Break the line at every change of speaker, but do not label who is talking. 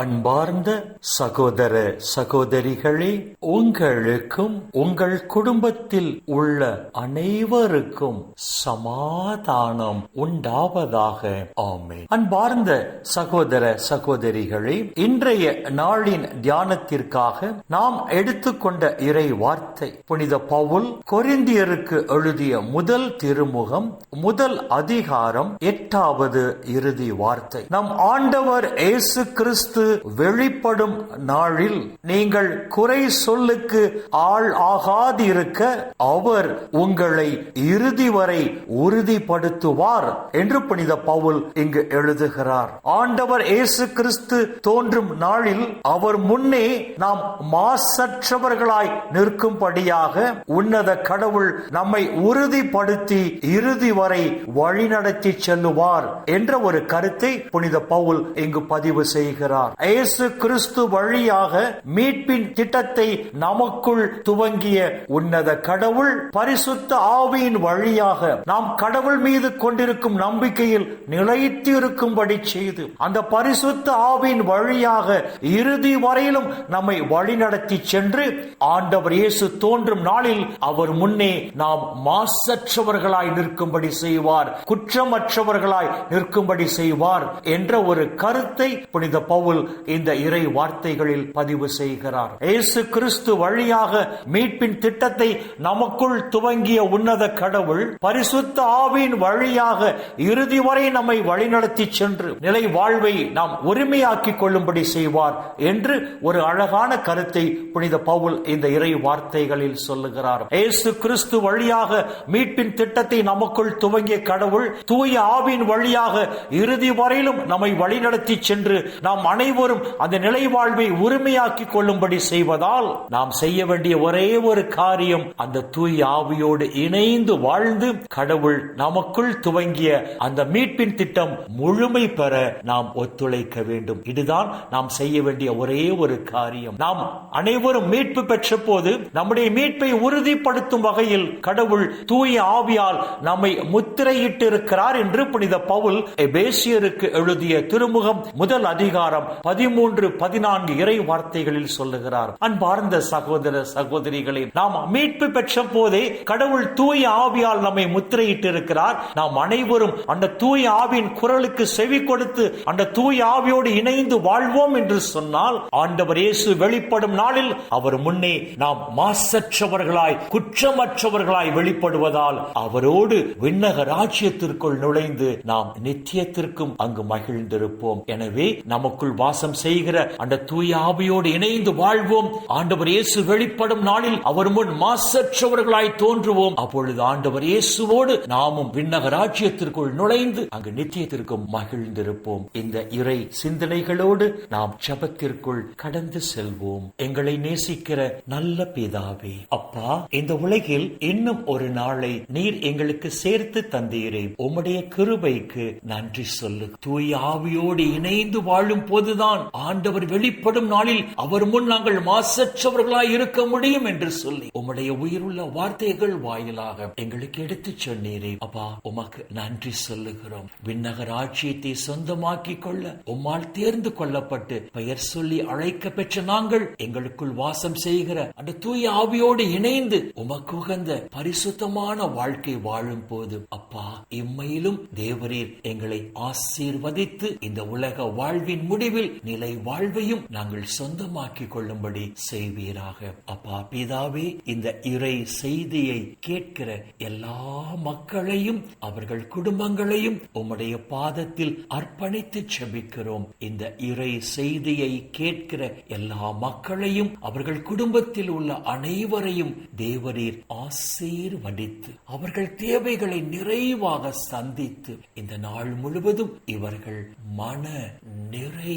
அன்பார்ந்த சகோதர சகோதரிகளே உங்களுக்கும் உங்கள் குடும்பத்தில் உள்ள அனைவருக்கும் சமாதானம் உண்டாவதாக. ஆமே அன்பார்ந்த சகோதர சகோதரிகளே இன்றைய நாளின் தியானத்திற்காக நாம் எடுத்துக்கொண்ட இறை வார்த்தை புனித பவுல் கொரிந்தியருக்கு எழுதிய முதல் திருமுகம் முதல் அதிகாரம் எட்டாவது இறுதி வார்த்தை. நம் ஆண்டவர் இயேசு கிறிஸ்து வெளிப்படும் நாளில் நீங்கள் குறை சொல்லுக்கு ஆள் ஆகாதிருக்க அவர் உங்களை இறுதி வரை உறுதிப்படுத்துவார் என்று புனித பவுல் இங்கு எழுதுகிறார். ஆண்டவர் இயேசு கிறிஸ்து தோன்றும் நாளில் அவர் முன்னே நாம் மாசற்றவர்களாய் நிற்கும்படியாக உன்னத கடவுள் நம்மை உறுதிப்படுத்தி இறுதி வரை வழிநடத்தி செல்லுவார் என்ற ஒரு கருத்தை புனித பவுல் இங்கு பதிவு செய்கிறார். இயேசு கிறிஸ்து வழியாக மீட்பின் திட்டத்தை நமக்குள் துவங்கிய உன்னத கடவுள் பரிசுத்த ஆவியின் வழியாக நாம் கடவுள் மீது கொண்டிருக்கும் நம்பிக்கையில் நிலைத்து இருக்கும்படி செய்து அந்த பரிசுத்த ஆவியின் வழியாக இறுதி வரையிலும் நம்மை வழிநடத்தி சென்று ஆண்டவர் இயேசு தோன்றும் நாளில் அவர் முன்னே நாம் மாசற்றவர்களாய் நிற்கும்படி செய்வார் குற்றமற்றவர்களாய் நிற்கும்படி செய்வார் என்ற ஒரு கருத்தை புனித பவுல் இந்த இறை வார்த்தைகளில் பதிவு செய்கிறார். இயேசு கிறிஸ்து வழியாக மீட்பின் திட்டத்தை நமக்குள் துவங்கிய உன்னத கடவுள் பரிசுத்த ஆவின் வழியாக இறுதி வரை நம்மை வழிநடத்தி சென்று நிலை வாழ்வை நாம் உரிமையாக்கிக் கொள்ளும்படி செய்வார் என்று ஒரு அழகான கருத்தை புனித பவுல் இந்த இறை வார்த்தைகளில் சொல்லுகிறார். இயேசு கிறிஸ்து வழியாக மீட்பின் திட்டத்தை நமக்குள் துவங்கிய கடவுள் தூய ஆவின் வழியாக இறுதி வரையிலும் நம்மை வழிநடத்தி சென்று நாம் அனைவரும் அனைவரும் அந்த நிலை வாழ்வை உரிமையாக்கிக் கொள்ளும்படி செய்வதால் நாம் செய்ய வேண்டிய ஒரே ஒரு காரியம் அந்த தூய் ஆவியோடு இணைந்து வாழ்ந்து கடவுள் நமக்குள் துவங்கிய அந்த மீட்பின் திட்டம் முழுமை பெற நாம் ஒத்துழைக்க வேண்டும். இதுதான் நாம் செய்ய வேண்டிய ஒரே ஒரு காரியம். நாம் அனைவரும் மீட்பு பெற்ற போது நம்முடைய மீட்பை உறுதிப்படுத்தும் வகையில் கடவுள் தூய ஆவியால் நம்மை முத்திரையிட்டு இருக்கிறார் என்று புனித பவுல் எபேசியருக்கு எழுதிய திருமுகம் முதல் அதிகாரம் பதிமூன்று பதினான்கு இறை வார்த்தைகளில் சொல்லுகிறார். அன்பார்ந்த சகோதர சகோதரிகளே நாம் மீட்பு பெற்ற போதே கடவுள் தூய ஆவியால் நம்மை முத்திரையிட்டு இருக்கிறார் நாம் அனைவரும் அந்த தூய ஆவியின் குரலுக்கு செவி கொடுத்து அந்த தூய ஆவியோடு இணைந்து வாழ்வோம் என்று சொன்னால் ஆண்டவர் இயேசு வெளிப்படும் நாளில் அவர் முன்னே நாம் மாசற்றவர்களாய் குற்றமற்றவர்களாய் வெளிப்படுவதால் அவரோடு விண்ணக ராஜ்யத்திற்குள் நுழைந்து நாம் நித்தியத்திற்கும் அங்கு மகிழ்ந்திருப்போம். எனவே நமக்குள் வாசம் செய்கிற அந்த தூய ஆவியோடு இணைந்து வாழ்வோம். ஆண்டவர் இயேசு வெளிப்படும் நாளில் அவர் முன் மாசற்றவர்களாய் தோன்றுவோம். அப்பொழுது ஆண்டவர் இயேசுவோடு நாமும் விண்ணக ராஜ்யத்திற்குள் நுழைந்து அங்கு நித்தியத்திற்கும் மகிழ்ந்திருப்போம். இந்த இறை சிந்தனைகளோடு நாம் ஜபத்திற்குள் கடந்து செல்வோம். எங்களை நேசிக்கிற நல்ல பிதாவே அப்பா இந்த உலகில் இன்னும் ஒரு நாளை நீர் எங்களுக்கு சேர்த்து தந்தீரே. உம்முடைய கிருபைக்கு நன்றி சொல்லு. தூய ஆவியோடு இணைந்து வாழும் போதுதான் ஆண்டவர் வெளிப்படும் நாளில் அவர் முன் நாங்கள் மாசற்றவர்களாய் இருக்க முடியும் என்று சொல்லி உம்முடைய உயிருள்ள வார்த்தைகள் வாயிலாக எங்களுக்கு எடுத்துச் சொன்னீரே. அப்பா உமக்கு நன்றி சொல்லுகிறோம். விண்ணக ராஜ்யத்தை சொந்தமாக்கி கொள்ள உம்மால் தேர்ந்து கொள்ளப்பட்டு பெயர் சொல்லி அழைக்க பெற்ற நாங்கள் எங்களுக்குள் வாசம் செய்கிற அந்த தூய ஆவியோடு இணைந்து உமக்கு உகந்த பரிசுத்தமான வாழ்க்கை வாழும் போது அப்பா இம்மையிலும் தேவரீர் எங்களை ஆசீர்வதித்து இந்த உலக வாழ்வின் முடிவில் நிலை வாழ்வையும் நாங்கள் சொந்தமாக்கி கொள்ளும்படி செய்வீராக. அப்பா பிதாவே இந்த இறை செய்தியை கேட்கிற எல்லா மக்களையும் அவர்கள் குடும்பங்களையும் உம்முடைய பாதத்தில் அர்ப்பணித்து செபிக்கிறோம். இந்த இறை செய்தியை கேட்கிற எல்லா மக்களையும் அவர்கள் குடும்பத்தில் உள்ள அனைவரையும் தேவரீர் ஆசீர்வதித்து அவர்கள் தேவைகளை நிறைவாக சந்தித்து இந்த நாள் முழுவதும் இவர்கள் மன நிறை